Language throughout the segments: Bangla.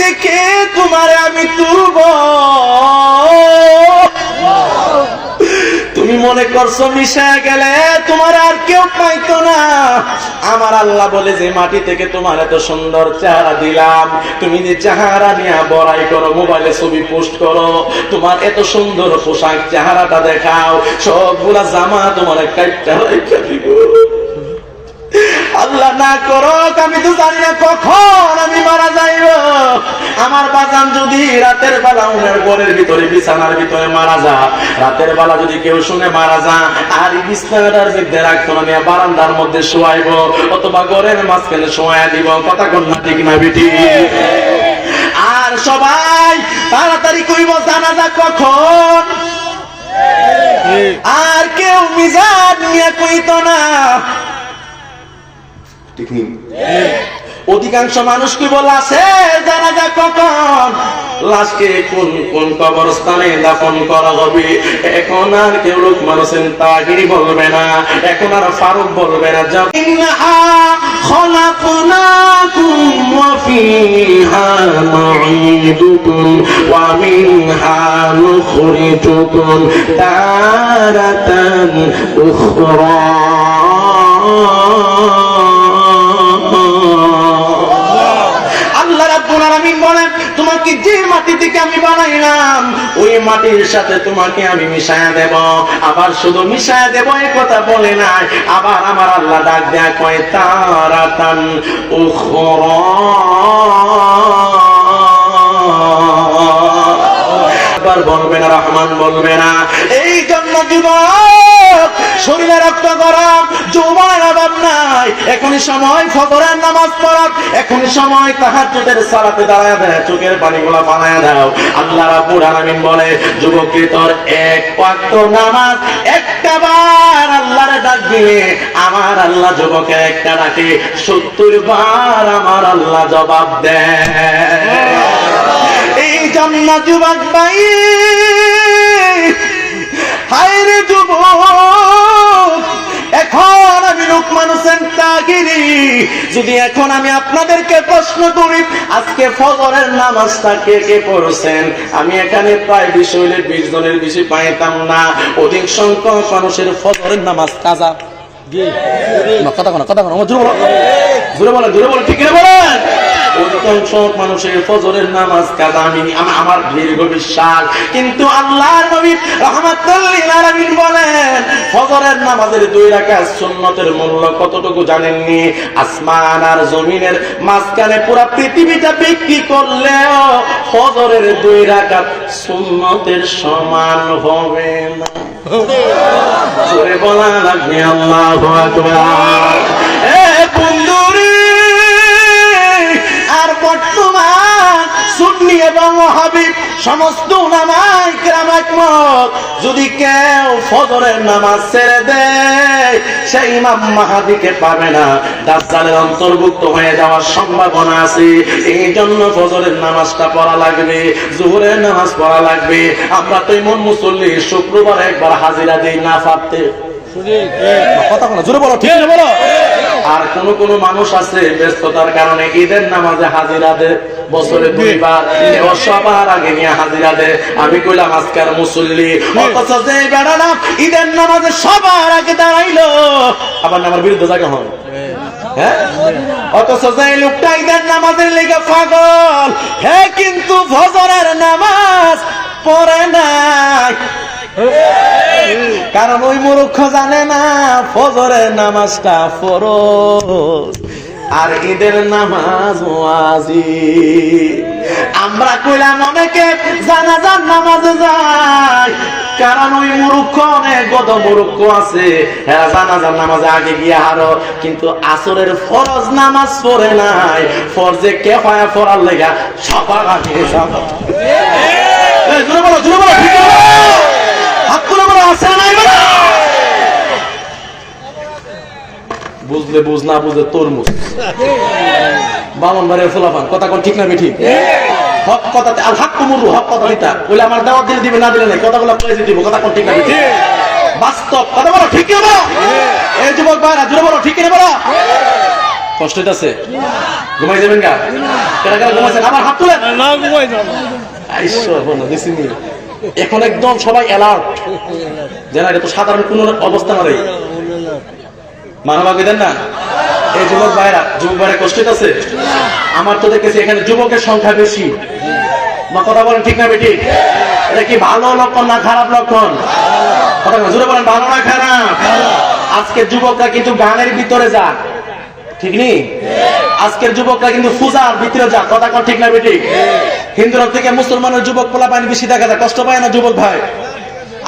থেকে তোমার আমি তুলব। তুমি মনে করছ মিশা গেলে তোমার আর কেউ পাইতো না। আমার আল্লাহ বলে যে মাটি থেকে তোমার এত সুন্দর চেহারা দিলাম। তুমি যে চেহারা নিয়ে বড়াই করো, মোবাইলে ছবি পোস্ট করো, তোমার এত সুন্দর পোশাক চেহারাটা দেখাও, সবগুলা জামা তোমার একটা দিব। আল্লাহ না করো আমি তো জানি না কখন আমি মারা যাইব। আমার বাজান যদি রাতের বেলা উনার ঘরের ভিতরে বিছানার ভিতরে মারা যা রাতের বেলা যদি কেউ শুনে মারা যা আর বিছানাটার মধ্যে রাখতো না নিয়ে বারান্দার মধ্যে শোয়াইব অথবা ঘরের মাঝখানে শোয়া দিব কথা কন্যা ঠিক না বিটি? আর সবাই তাড়াতাড়ি কইব জানাজা কখন? আর কেউ মিজান নিয়ে কইত না ঠিক অধিকাংশ মানুষ কি বলে আছে, জানা যাক কখন? লাশকে কোন কোন কবরস্থানে দাফন করা হবে? এখন আর কেউ লোক মানুষের তাগিরি বলবে না। এখন আর ফারুক বলবে না তারাতান উখরা। তোমাকে যে মাটি থেকে আমি বানাইলাম, ওই মাটির সাথে তোমাকে আমি মিশায়া দেব। আবার শুধু মিশায়া দেব এই কথা বলে নাই। আবার আমার আল্লাহ ডাক দেয়া কয়, তারাতান উখরা বলবে না, রহমান বলবে না এই জন্য যুবক শরীরে রক্ত গরম যৌবনের অভাব নাই। এখনই সময় ফজরের নামাজ পড়ার এখনই সময় তাহার চোখের সালাতে দাঁড়ায় দেয় চোখের পানিগুলা বানায় দাও। আল্লাহ রাব্বুল আলামিন বলে যুবককে তোর এক ওয়াক্ত নামাজ একটা বার আল্লাহরে ডাক দিলে আমার আল্লাহ যুবকের একটা ডাকে সত্তর বার আমার আল্লাহ জবাব দেয়। এই জন্য যুবক ভাই হায় রে যুবক এখন আমি লোকমান হোসেন তাগিরি যদি এখন আমি আপনাদেরকে প্রশ্ন করি আজকে ফজরের নামাজটা কে কে পড়ছেন? আমি এখানে প্রায় বিশ হইলে বিশ জনের বেশি পাইতাম না। অধিক সংখ্যক মানুষের ফজরের নামাজ কাজা। না, কথা কোনো কথা জোরে বলো। জোরে বলেন ঠিক বলেন? অধিকাংশ মানুষের ফজরের নামাজ কাজা আমি আমার দীর্ঘ বিশ্বাস। কিন্তু আল্লাহ নবী রহমাতুল্লিল আলামিন বলেন, ফজরের নামাজের দুই রাকাত সুন্নতের মূল্য কতটুকু জানেননি? আসমান আর জমিনের মাঝখানে পুরো পৃথিবীটা বিক্রি করলেও ফজরের দুই রাকাত সুন্নতের সমান হবে না। জোরে বলা লাগবে, আল্লাহ আকবার। এ বন্ধুরে সুন্নি এবং হাবিব, সমস্ত যদি কেউ ফজরের নামাজ ছেড়ে দেয়, সেই ইমাম মাহাদিকে পাবে না। দাজ্জালের অন্তর্ভুক্ত হয়ে যাওয়ার সম্ভাবনা আছে। এই জন্য ফজরের নামাজটা পড়া লাগবে, জোহরের নামাজ পড়া লাগবে। আমরা তো ইমন মুসল্লি, শুক্রবার একবার হাজিরা দিই না পারতে। কথা বলো, জোরে বলো, ঠিক আছে, বলো। আর কোন কোন মানুষ আছে ব্যস্ততার কারণে ঈদের নামাজে হাজিরা দে বছরে দুইবার সবার আগে নিয়ে হাজিরা দে আমি কইলাম আজকার মুসল্লি অথচ যে বেড়ালাম ঈদের নামাজে সবার আগে দাঁড়াইলো। আবার আমার বিরুদ্ধে জায়গা হন হ্যাঁ? অথচ যে লোকটা ঈদের নামাজের লেগে পাগল হে কিন্তু ফজরের নামাজ পড়ে নাই। কারণ ওই মূর্খ জানে না, ফজরের নামাজটা ফরজ। আর ঈদের নামাজ ওয়াজি আমরা কইলাম, অনেকে জানাজার নামাজে যায়। কারণ ওই মূর্খ, অনেক গত মূর্খ আছে। হ্যাঁ জানাজার নামাজে আগে গিয়ে হারো। কিন্তু আসরের ফরজ নামাজ পড়ে নাই। ফরজে কে পায় পড়ার লেগা সবার আগে বলো বলো। আছে বুঝলে বুঝ না বুঝলে তরমুজ। বামন বাড়ির ফুলাফান কথা কোন ঠিক না ঠিক হক কথা আর হাক কুমুরু হক কথা দিতা বলে আমার দাওয়াত দিলে দিবে না দিলে নাই কথাগুলো পয়সা দিব কথা কোন ঠিক না ঠিক বাস্তব কথা বলো ঠিক না বলো? এই যুবক ভাইরা জুড়ে বলো ঠিক না বলো? কষ্ট হইতাছে? ঘুমাই যাবেন গা? কেনা কেনা ঘুমাইছেন? আমার হাত তুলেন? না ঘুমাই যাব। ঈশ্বর বলো দিছিনি এখন একদম সবাই অ্যালার্ট যেন এটা তো সাধারণ কোন অবস্থা দেন না? এই যুবক ভাইরা যুবক ভাইরা আছে আমার তো দেখেছি এখানে যুবকের সংখ্যা বেশি। কথা বলেন ঠিক না বেটি? এটা কি ভালো লক্ষণ না খারাপ লক্ষণ? কথা জোরে বলেন, ভালো না খারাপ? আজকের যুবকরা কিন্তু গানের ভিতরে যান ঠিক নেই? আজকের যুবকরা কিন্তু পূজার ভিতরে যা কথা ঠিক না বেটি? হিন্দুরা থেকে মুসলমানের যুবক পোলা পানি বেশি দেখা যায় কষ্ট পায় না যুবক ভাই?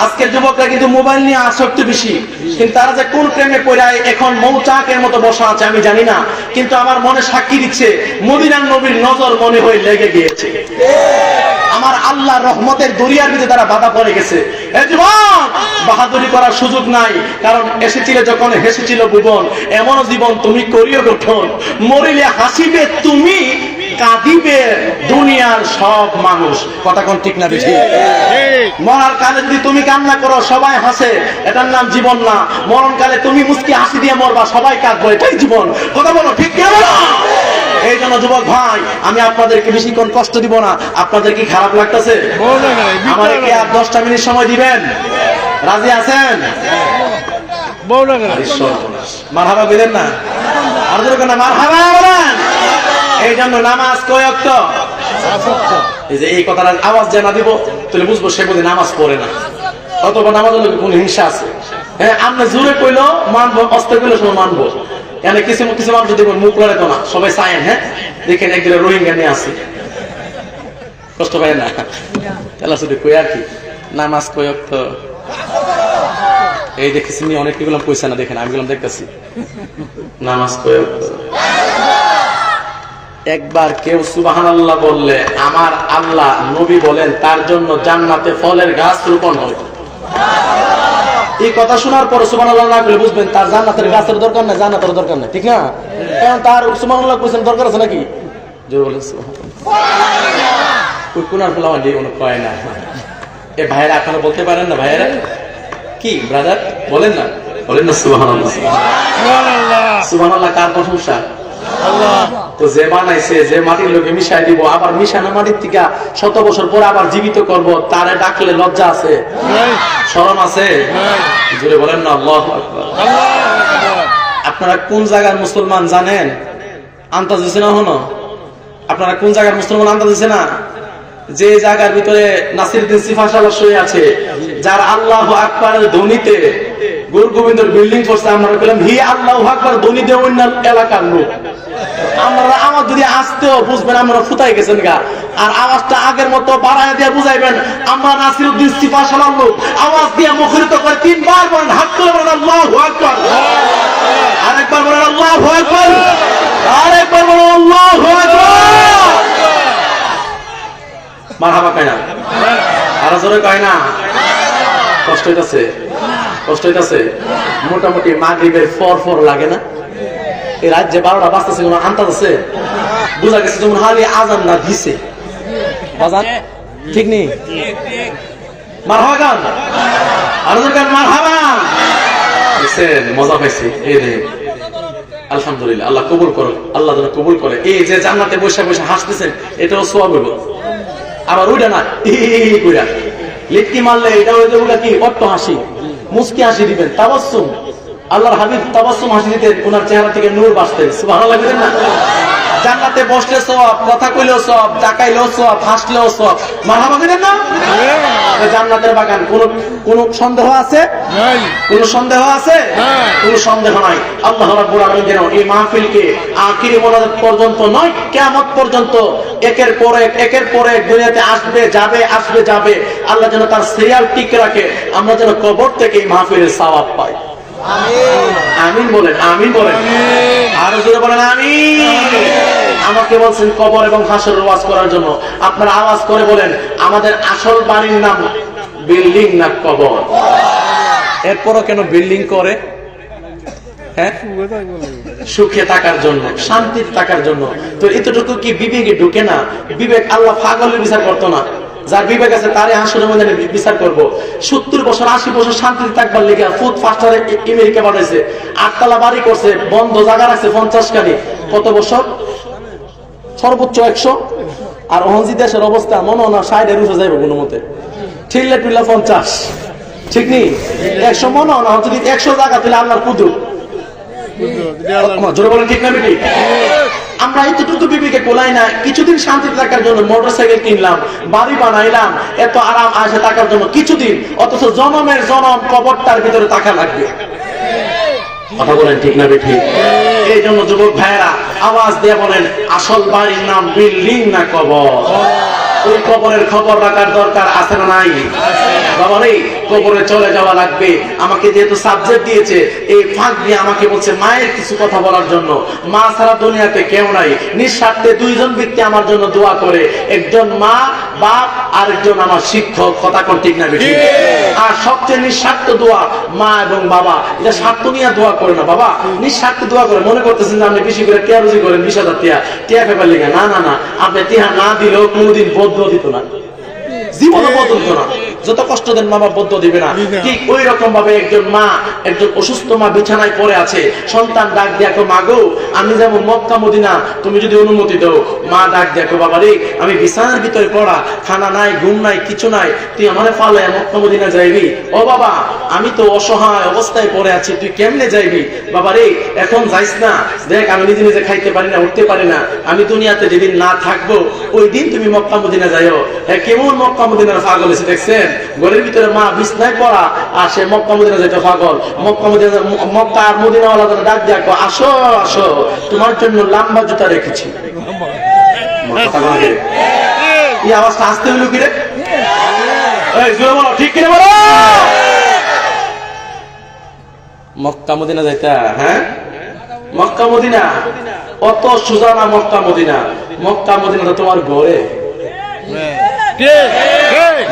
আজকের যুবকরা কিন্তু মোবাইল নিয়ে আসক্তি বেশি। কিন্তু তারা যে কোন প্রেমে পড়ায়, এখন মৌচাকের মতো বসা আছে, আমি জানি না। কিন্তু আমার মনে সাক্ষী দিচ্ছে, মদিনার নবীর নজর মনে হয়ে লেগে গিয়েছে। আমার আল্লাহ রহমতের দরিয়ার ভিতরে তারা বাধা পড়ে গেছে। বাহাদুরি করার সুযোগ নাই। কারণ এসেছিলে যখন হেসেছিল ভুবন, এমনও জীবন তুমি করিও গঠন। মরিলে হাসিবে তুমি কাঁদিবে দুনিয়ার সব মানুষ। কথা কোন ঠিক না বেশি মরার কালে যদি তুমি কান্না করো সবাই হাসে। এটার নাম জীবন না। মরণ কালে তুমি মুসকি হাসি দিয়ে মরবা সবাই কাঁদবো। এটাই জীবন। কথা বলো ঠিক কেন এই জন্য যুবক ভাই আমি আপনাদেরকে বেশিক্ষণ কষ্ট দিব না। আপনাদের কি খারাপ লাগতেছে? আমার কি আর দশটা মিনিট সময় দিবেন? রাজি আছেন? মারহাবা দিলেন না? আর মারহাবা বলেন? এই জন্য নামাজ কয় অক্ত? এই যে এই কথার আওয়াজ যে না দিব, তাহলে বুঝব সে বোধহয় নামাজ পড়ে না। অথবা নামাজের লোক কোন হিংসা আছে। হ্যাঁ আপনি জোরে কইলো, মানবো, অস্তে কইলো সময় মানবো। কেন কিছু কিছু মানুষ দেখুন মুখ লড়ে তো না সবাই চায়েন হ্যাঁ? দেখেন একদিন রোহিঙ্গা নিয়ে আসে কষ্ট পায় না। তাহলে শুধু কই আর কি? নামাজ কয়ক তো এই দেখেছি অনেক গেলাম পয়সা না, দেখেন, আমি গেলাম দেখতেছি। নামাজ কয়ক তো একবার কেউ সুবাহান আল্লাহ বললে আমার আল্লাহ নবী বলেন তার জন্য জান্নাতে ফলের গাছ রোপণ হয় এই কথা শোনার পর সুবান আল্লাহ না করলে বুঝবেন তার জান্নাতের গাছের দরকার নাই জান্নাতের দরকার নাই ঠিক না? এখন তার আল্লাহ দরকার আছে নাকি? জোর বলেন ওই কোনার ফেলা কোনো কয় না। এ ভাইয়েরা বলতে পারেন না ভাইয়েরা? কি ব্রাদার? বলেন না। বলেন না কার প্রশংসা? তো যে বানাইছে যে মাটির লোকে মিশাই দিব আবার মিশানো মাটির থেকে শত বছর পরে আবার জীবিত করব তারে ডাকলে লজ্জা আছে। শরম আছে? জুড়ে বলেন না আল্লাহ আপনারা কোন জায়গার মুসলমান জানেন? আন্তাজ দিছে না হনো আপনারা কোন জায়গার মুসলমান আন্তাজ দিছে না? যে জায়গার ভিতরে নাসিরুদ্দিন সিফাশালা শুয়ে আছে যার আল্লাহ আকবরের ধ্বনিতে গুরু গোবিন্দর বিল্ডিং করছে, আমরা বললাম, হি আল্লাহ আকবর এলাকার লোক। আমরা আমার যদি আসতেও বুঝবেন আমরা ফুতাই গেছেন গা। আর আওয়াজটা আগের মতো বাড়ায় দিয়ে বুঝাইবেন, আমরা নাসিরুদ্দিন সিফাশালার লোক। আওয়াজ দিয়ে মুখরিত করে তিনবার বলেন, হাত করে বলেন, আল্লাহ আকবর। আরেকবার বলেন, আল্লাহ আকবর। আরেকবার বলেন, আল্লাহ আকবর। মারহাবা কয় না? আরও জোরে কয় না? কষ্ট হইতাছে। কষ্ট মোটামুটি মাগরিবের ফর ফর লাগে না। এই রাজ্যে বারোটা বাজতেছে কোনো আছে? বোঝা গেছে যেমন হালি আজান না দিছে। বাজান, ঠিক নেই? মারহাবা গান দেখছেন মজা আলহামদুলিল্লাহ, আল্লাহ কবুল করো আল্লাহ যেন কবুল করে। এই যে জান্নাতে বসে বসে হাসতেছেন, এটাও সোয়াব আবার ওইটা না লিটকি মারলে এটা হয়ে যাবে কি? অট্ট হাসি। মুসকি হাসি দিবেন। তাবাসুম আল্লাহর হাবিব তাবাসুম হাসি দিতেন, ওনার চেহারা থেকে নূর বাসতেন ভালো লাগবে না? জান্নাতে বসলে সব কথা কইলেও সব তাকাইলেও সব হাসলেও সব। মারহাবা দিলেন না জান্নাতের বাগান। কোন কোন সন্দেহ আছে? কোন সন্দেহ আছে? কোন সন্দেহ নাই। আল্লাহ রাব্বুল আলামিন যেন এই মাহফিলকে আখিরি মোনাজাত পর্যন্ত নয় কিয়ামত পর্যন্ত একের পর এক একের পর এক দুনিয়াতে আসবে যাবে আসবে যাবে। আল্লাহ যেন তার সিরিয়াল ঠিক রাখে। আমরা যেন কবর থেকে এই মাহফিলের সওয়াব পাই। আমিন। বলেন আমিন বলেন। আরও জোরে বলেন আমিন। আমাকে বলছেন কবর এবং হাসর ওয়াজ করার জন্য। আপনারা আওয়াজ করে বলেন আমাদের আসল বাড়ির নাম বিল্ডিং না কবর? এরপরও কেন বিল্ডিং করে? হ্যাঁ? সুখে থাকার জন্য শান্তিতে থাকার জন্য। তো এতটুকু কি বিবেকে ঢুকে না? বিবেক আল্লাহ ফাগলের বিচার করতো না। যার বিবেক আছে তারে আসনের মধ্যে বিচার করব। সত্তর বছর, আশি বছর শান্তিতে থাকবার লেগে ফুড ফাস্টারে আমেরিকা বানাইছে আটতলা বাড়ি করছে, বন্ধ জায়গা রাখছে পঞ্চাশ খানি কত বছর? সর্বোচ্চ একশো। আর অহঞ্জি দেশের অবস্থা মনে হয় না ষাটের উঠে যাইব কোনো মতে। ঠিল্লা টুল্লা পঞ্চাশ। ঠিক নেই একশো মনে হয় না, যদি একশো জায়গা তুলে আল্লাহর কুদুর আমরা এতটুকু বিবিকে কোলাই না, কিছুদিন শান্তি থাকার জন্য কিনলাম, বাড়ি বানাইলাম, এত আরাম আসে থাকার জন্য কিছুদিন, অথচ জনমের জনম কবরটার ভিতরে লাগবে। কথা বলেন, ঠিক না বেঠি এই জন্য যুবক ভাইয়েরা, আওয়াজ দিয়ে বলেন, আসল বাড়ির নাম বিল্ডিং না কবর? ওই কবরের খবর রাখার দরকার আছে না নাই? বাবা কবরে চলে যাওয়া লাগবে। আমাকে যেহেতু সাবজেক্ট দিয়েছে এই ফাঁক দিয়ে আমাকে বলছে মায়ের কিছু কথা বলার জন্য। মা ছাড়া দুনিয়াতে কেউ নাই। নিঃস্বার্থে দুইজন ব্যক্তি আমার জন্য দোয়া করে। একজন মা বাপ আর একজন আমার শিক্ষক। কথা কোন ঠিক না বেশি আর সবচেয়ে নিঃস্বার্থ দোয়া মা এবং বাবা। এটা স্বার্থ নিয়ে দোয়া করে না বাবা। নিঃস্বার্থ দোয়া করে। মনে করতেছেন যে আপনি বেশি করে টিয়া রুজি করেন বিশ হাজার টিয়া টিয়া পেপার লিখে না না না। আপনি টিয়া না দিলেও কোনোদিন বদ্ধ দিত না। জীবনে বদলত না। যত কষ্ট দেন মা বদ্ধ দিবে না। ঠিক ওই রকম ভাবে একজন মা একজন অসুস্থ মা বিছানায় পড়ে আছে সন্তান ডাক দেখো মা গো আমি যেমন মক্কা মদিনা তুমি যদি অনুমতি দাও। মা ডাক দেখো বাবা রে আমি বিছানার ভিতরে পড়া খানা নাই ঘুম নাই কিছু নাই তুই আমার ফালে মক্কা মদিনা যাইবি? ও বাবা আমি তো অসহায় অবস্থায় পড়ে আছি তুই কেমনে যাইবি? বাবা রে এখন যাইস না। দেখ আমি নিজে নিজে খাইতে পারি না উঠতে পারি না। আমি দুনিয়াতে যেদিন না থাকব ওই দিন তুমি মক্কা মদিনা যাইও। হ্যাঁ কেমন মক্কা মদিনার পাগল এসে দেখছেন? ঘরের ভিতরে মা বিছনায় পড়া আর সে মক্কা মদিনা যাইতে পাগল। মক্কা মদিনা মক্কা আর মদিনাওয়ালা যারা ডাক দেখো আসো আসো তোমার জন্য লম্বা জুতা রেখেছি। এই আওয়াজটা আসতে হইল কি রে? এই জোরে বলো ঠিক কিনা বলো? মক্কা মদিনা যাইতা হ্যাঁ? Mecca Medina? অত সোজা না মক্কা মদিনা। মক্কা মদিনা তোমার ঘরে।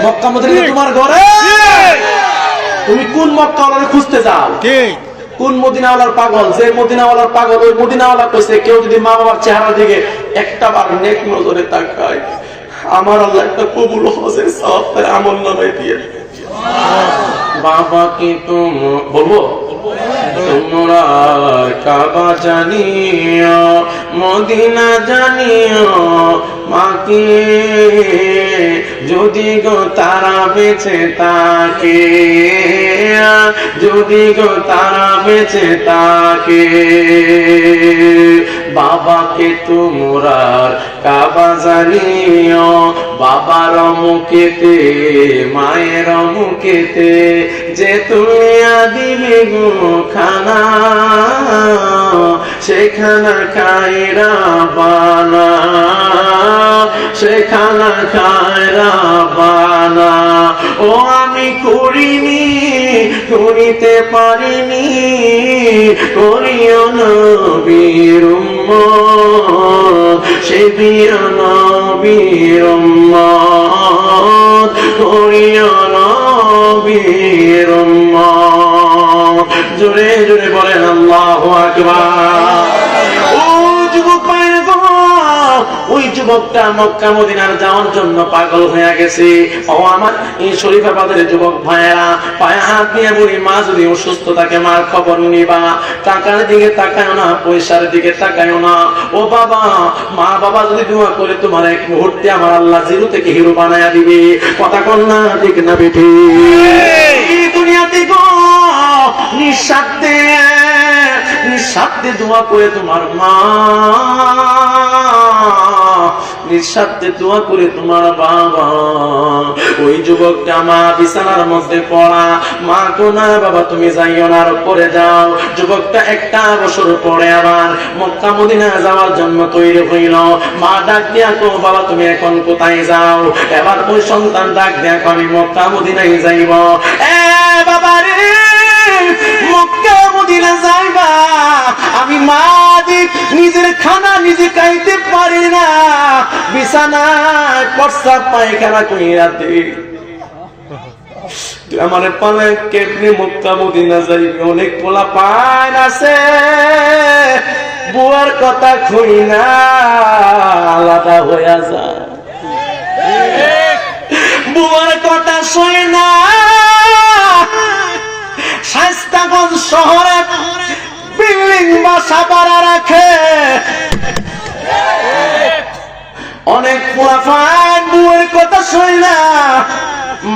মক্কা মদিনা তোমার ঘরে? তুমি কোন মক্কাওয়ালারে খুঁজতে যাও? কোন মদিনাওয়ালার পাগল? যে মদিনাওয়ালার পাগল ওই মদিনাওয়ালা কইছে কেউ যদি মা বাবার চেহারা দিকে একটা বার নেক নজরে তাকায় আমার আল্লাহ একটা কবুল হজের সব আমল নামে দিয়ে বাবাকে তুম, বলব? তোমরা কাবা জানিও, মদিনা জানিও, মাকে। যদি গো তারা বেছে তাকে যদি গো তারা বেছে তাকে বাবাকে তোমরার কাবা জানিও বাবার মুখেতে, মায়ের মুখেতে যে তুমি দিবে গো খানা সেখানা খাইরা বানা সেখানা খাইরা বানা। ও আমি করিনি, করিতে পারিনি, করিও নবীর উম্মত সে বিয়া নবীর করিও নবীর জোরে জোরে বলেন আল্লাহ আকবার। ওই যুবকটা মক্কা মদিনার যাওয়ার জন্য পাগল হয়ে গেছে। ও আমার এই শরীফাবাদের যুবক ভাইয়েরা পায়ে হাত দিয়ে বলি মা যদি অসুস্থ থাকে মার খবর নিবা টাকার দিকে তাকায় না পয়সার দিকে তাকায় না। ও বাবা মা বাবা যদি দোয়া করে তোমার এক মুহূর্তে আমার আল্লাহ জিরো থেকে হিরো বানায়া দিবে। কথা কন না ঠিক না বেঠি। এই দুনিয়াতে গো নিঃস্বার্থে নিঃস্বার্থে দোয়া করে তোমার মা। নিঃস্বার্থে দোয়া করে তোমার বাবা। ওই যুবকটা মা বিছানার মধ্যে পড়া। মা কোনা বাবা, তুমি যাইও না পরে যাও। যুবকটা একটা বছর পরে আবার মক্কা মদিনা যাওয়ার জন্য তৈরি হইল। মা ডাক দিয়া বাবা, তুমি এখন কোথায় যাও? এবার ওই সন্তান ডাক দিয়া আমি মক্কা মদিনায় যাইব। এ বাবা রে! মক্কা মদিনা যাইবা। আমি মা দিক নিজের খানা নিজে খাইতে পারি না। বিছানায় পায়খানা কইরা দি। পালে মক্কা মদিনা যাইবি? অনেক পোলা পান আছে। বুয়ার কথা খুই না, আলাদা হইয়া যায় বুয়ার কথা শোয় না। শাস্তাগঞ্জ শহরে বিল্ডিং বাসা বাড়া রাখে। অনেক বুয়ের কথা শুই না।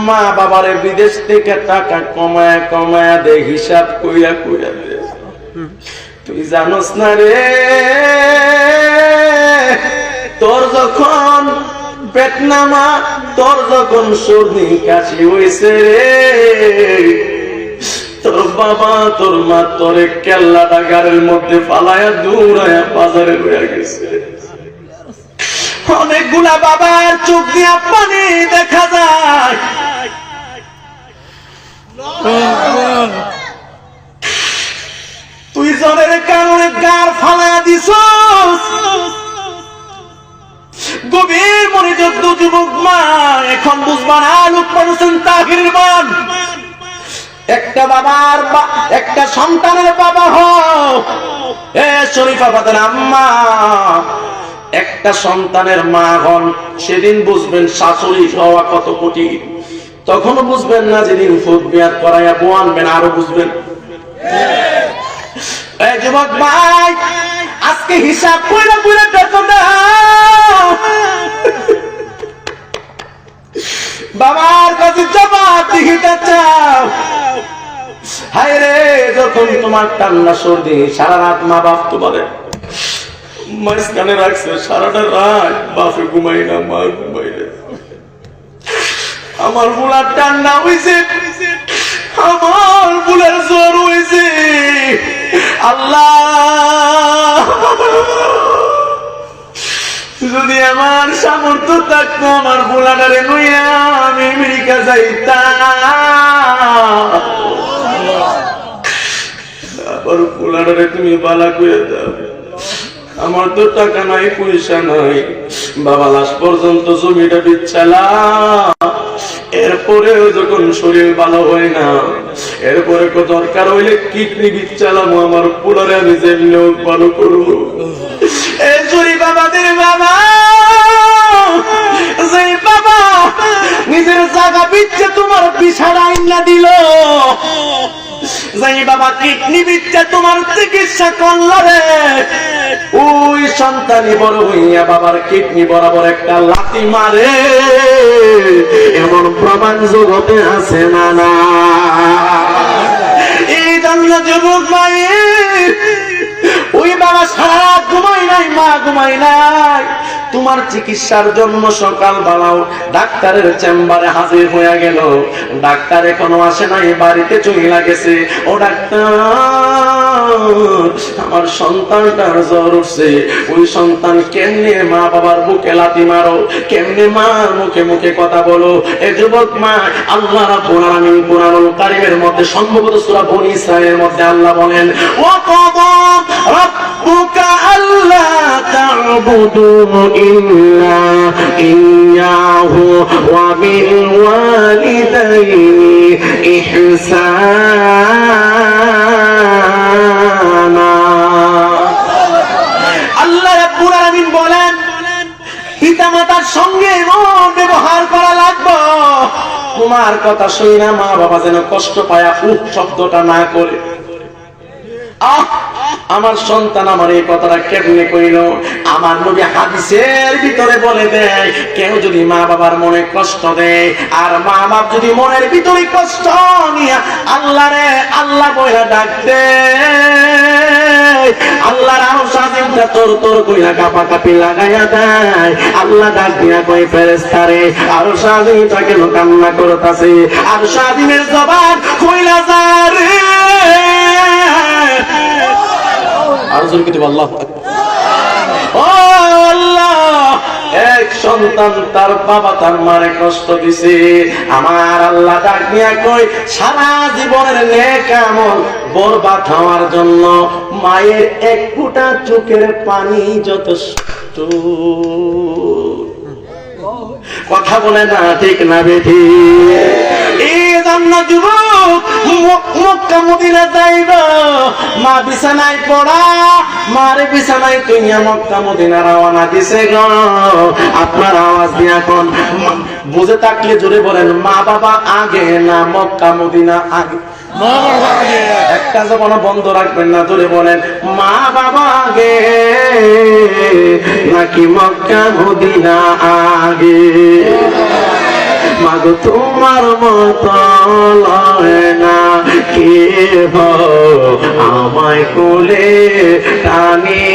মা বাবারে বিদেশ থেকে টাকা কমায় কমায়া দে, হিসাব কইয়া কইরা দে। তুই জানোস না রে, তোর যখন পেট নামা তোর যখন সর্দি কাশি হয়েছে রে তোর বাবা, তোর মা তোরে কেল্লাটা গাড়ির মধ্যে পালায়া দৌড়ায়া বাজারে রয়ে গেছে। অনেকগুলা বাবার চোখ দিয়া পানি দেখা যায়। তুই জ্বরের কারণে গার ফালায়া দিস গভীর মনোযোগ তো যুবক মা, এখন বুঝবা লুকমান হোসেন তাহির মান একটা বাবার বা- একটা সন্তানের বাবা হোক এ শরীফা বাদের আম্মা, একটা সন্তানের মা হন, সেদিন বুঝবেন শাশুড়ি হওয়া কত কঠিন। তখন বুঝবেন না যেদিন ফুট বিয়ার করাইয়া বউ আনবেন, আরও বুঝবেন। যুবক ভাই, আজকে হিসাব কইরা কইরা বেতন দাও বাবার কাছে জবাব চাও। হায় রে যখন তোমার ঠান্ডা সর্দি সারা রাত মা বাপ তোমাদের মাঝখানে রাখছে, সারাটা রাত বাপে ঘুমাই না, মা ঘুমাই না। আমার বুলার ঠান্ডা হয়েছে আমার বুলের জ্বর হয়েছে আল্লাহ! যদি আমার সামর্থ্য থাকতো, আমার বুলাটারে নইয়া আমি আমেরিকা যাইতাম। আবার পোলারে তুমি বালা করে দাও। আমার তো টাকা নাই, পয়সা নাই। বাবা লাশ পর্যন্ত জমিটা বিচ্ছালা এরপরেও যখন শরীর ভালো হয় না, এরপরে দরকার হইলে কিডনি বিচ্ছালাম, আমার পোলারে আমি যেমনি ভালো করব। বাবা বাবা নিজের জায়গা বিচ্ছে তোমার বিছানা আইনা দিল। যাই বাবা কিডনি বিদ্যা তোমার চিকিৎসা করল রে। ওই সন্তানই বড় হইয়া বাবার কিডনি বরাবর একটা লাথি মারে। এমন প্রমাণ জগতে আছে না না। এই জন্য যুবক ওই বাবা সারা ঘুমাই নাই, মা ঘুমাই নাই। তোমার চিকিৎসার জন্য সকাল বেলাও ডাক্তারের চেম্বারে হাজির হয়ে গেল। ডাক্তার এখনও আসে নাই, বাড়িতে চলে গেছে। ও ডাক্তার! আমার সন্তানটার জ্বর উঠছে। ওই সন্তান কেমনে মা বাবার বুকে লাথি মারো? কেমনে মার মুখে মুখে কথা বলো? এ যুবক মা, আল্লাহ রাব্বুল আলামিন কোরআনুল কারীমের মধ্যে সম্ভবত সূরা বনী ইসরাঈলের মধ্যে আল্লাহ বলেন ওয়া কাদা রাব্বুকা আল্লা তা'বুদু ইল্লা ইয়্যাহু ওয়া বিল ওয়ালিদাইনি ইহসানা। পিতামাতার সঙ্গে এমন ব্যবহার করা লাগবে। তোমার কথা শুই না, মা বাবা যেন কষ্ট পায়া উহ শব্দটা না করে। আমার সন্তান আমার এই কথাটা কেমনে কইল? আমার নবী হাদিসের ভিতরে বলে দেয়, কেউ যদি মা বাবার মনে কষ্ট দেয়, আর মা বাপ যদি মনের ভিতরে কষ্ট নিয়ে আল্লাহ রে আল্লাহ বইরা ডাক দেয়, আল্লাহর আরও সাজিমটা তোর তোর কইরা কাপা কাপি লাগাইয়া দেয়। আল্লাহ ডাক দিয়া কই ফেরেস্তারে আর স্বাধীনটা কেন কান্না করতাছে। আর স্বাধীনের জবান কইলা যা রে। আর জোর কি আল্লাহ ও আল্লাহ এক সন্তান, তার বাবা তার মারে কষ্ট দিছে। আমার আল্লাহ ডাক দিয়া কই সারা জীবনের নেক আমল বরবাদ হওয়ার জন্য মায়ের এক ফুটা চোখের পানি যথেষ্ট। কথা বলে না, ঠিক না বেঠি? মক্কা মদিনা মা বিছানায় পড়া বিছানায় তুইয়া মক্কা মদিনা রওনা দিছে গো। আপনার আওয়াজ বুঝে থাকলে জোরে বলেন, মা বাবা আগে না মক্কা মদিনা আগে? একটা জবানো বন্ধ রাখবেন না, জোরে বলেন, মা বাবা আগে নাকি মক্কা মদিনা আগে? মাগো, তোমার মত না। কে আমায় কোলে টানে?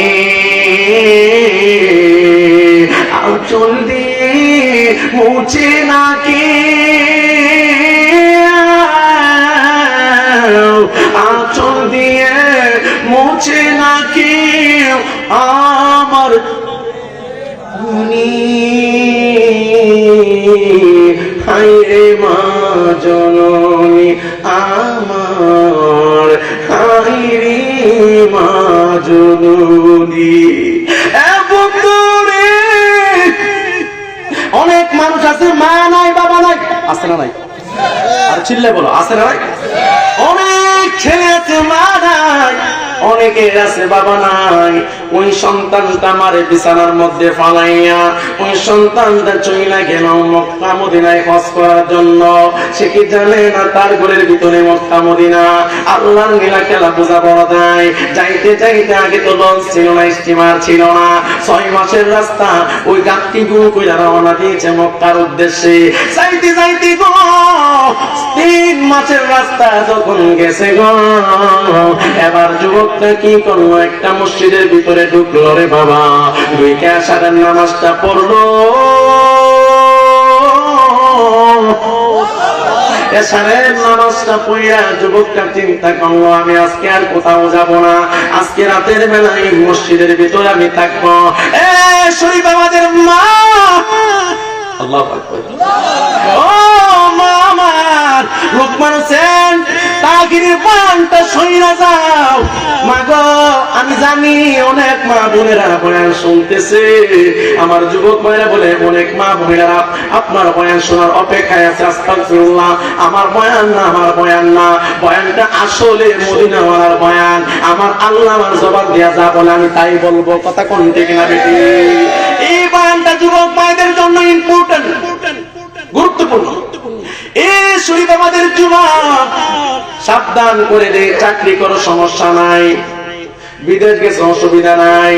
আচল দিয়ে মুছে নাকি আচল দিয়ে মুছে নাকি আমার উনি হাইরে মা জননী আমার। হাইরে মা জননী। অনেক মানুষ আছে, মা নাই, বাবা নাই। আছে না নাই? আর চিল্লে বলো, আছে না নাই? অনেক ছেলে আছে, মা নাই। অনেকের আছে বাবা নাই। ওই সন্তানটা মারে বিছানার মধ্যে ফালাইয়া, ওই সন্তানটা চইলা গেল মক্কা মদিনায় হজ করার জন্য। সে কি জানে না তার ঘরের ভিতরে মক্কা মদিনা? আল্লাহর নীলা খেলা বোঝা বড় দেয় যাইতে যাইতে আগে তো লঞ্চ ছিল না, স্টিমার ছিল না। ছয় মাসের রাস্তা ওই গাছটি গুলো কইরা রওনা দিয়েছে মক্কার উদ্দেশ্যে। যাইতে যাইতে গো, তিন মাসের রাস্তা যখন গেছে গো, এবার যুবকটা কি করল? একটা মসজিদের ভিতরে ঢুকলো রে বাবা। দুই ক্যাশারের নামাজটা পড়ল। এসারের নামাজটা পড়িয়া যুবকটা চিন্তা করল আমি আজকে আর কোথাও যাব না। আজকে রাতের বেলায় এই মসজিদের ভিতরে আমি থাকব। এ শরীফ আমাদের মা! আল্লাহ ও লোকমান হোসেন তাগিরের পানটা সইরা যাও। মা গো আমি জানি অনেক মা বোনেরা বয়ান শুনতেছে। আমার যুবক ভাইরা বলে, অনেক মা বোনেরা, আপনার বয়ান শোনার অপেক্ষায় আছে আস্তাগফিরুল্লাহ। আমার বয়ান না, আমার বয়ান না। বয়ানটা আসলে মদিনাওয়ালার বয়ান। আমার আল্লাহ আমার জবাব দেয়া যা বলে, আমি তাই বলব। কথা কোন ঠিক না বেটি? এই বয়ানটা যুবক ভাইদের জন্য ইম্পর্টেন্ট গুরুত্বপূর্ণ। এ আমাদের যুবক সাবধান করে দে চাকরি করো সমস্যা নাই। বিদেশ গেছে অসুবিধা নাই।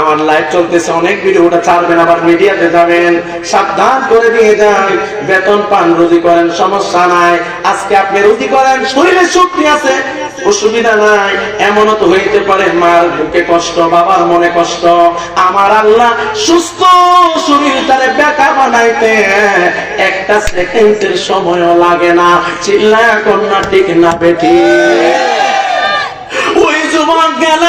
আমার লাইভ চলতেছে, অনেক ভিডিওটা ছাড়বেন, আবার মিডিয়াতে যাবেন। সাবধান করে দিয়ে যান। বেতন পান, রুজি করেন, সমস্যা নাই। আজকে আপনি রুজি করেন, শরীরে শক্তি আছে, অসুবিধা নাই। এমনও তো হইতে পারে, মার বুকে কষ্ট, বাবার মনে কষ্ট। আমার আল্লাহ সুস্থ শরীর তারে বেকা বানাইতে। একটা সেকেন্ডের সময়ও লাগে না। চিল্লা কন্যা ঠিক না বেঠি। ওই যুবক গেল।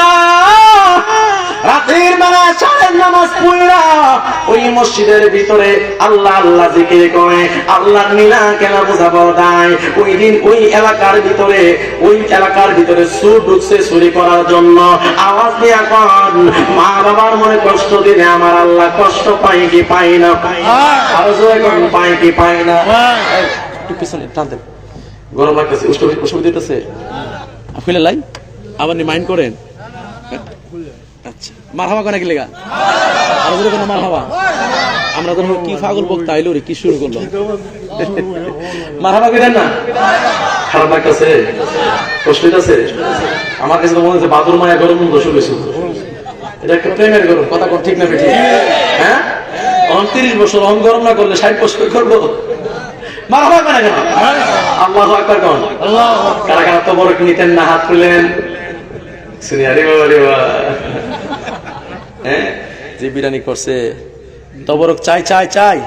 রাতের বেলা সারের নামাজ পড়া। ওই মসজিদের ভিতরে আল্লাহ আল্লাহ জিকির করে, আল্লাহ নীলা কেনা বোঝা দেয় ওই দিন ওই এলাকার ভিতরে, ওই এলাকার ভিতরে সুর ঢুকছে চুরি করার জন্য। আওয়াজ দিয়া কন, মা বাবার মনে কষ্ট দিলে আমার আল্লাহ কষ্ট পাই কি পাই না? আরও পাই কি পাই না? পিছনে গরম লাগতেছে উষ্ণ- উষ্ণ দিতেছে। খুলে লাই আবার মাইন্ড করেন। মার হাওয়া কেন গেলে গা আর যদি কোনো মার আমরা তো কি পাগল বক্তা, আইলো রে, কি শুরু করল? মার হাওয়া করেন না খারাপ লাগতেছে কষ্ট আছে আমার কাছে মনে হচ্ছে বাদুর মায়া গরম হয়েছে। এটা একটা প্রেমের গরম, কথা কোন ঠিক না বেঠি হ্যাঁ? উনত্রিশ বছর অন গরম না করলে ষাট বছর করব? মার হাওয়া কেন কেন? আল্লাহ আকবার কারা কারা তো বড় নিতেন না, হাত আরে বাবা। হ্যাঁ? যে বিরিয়ানি করছে। তবরক চাই চাই চাই।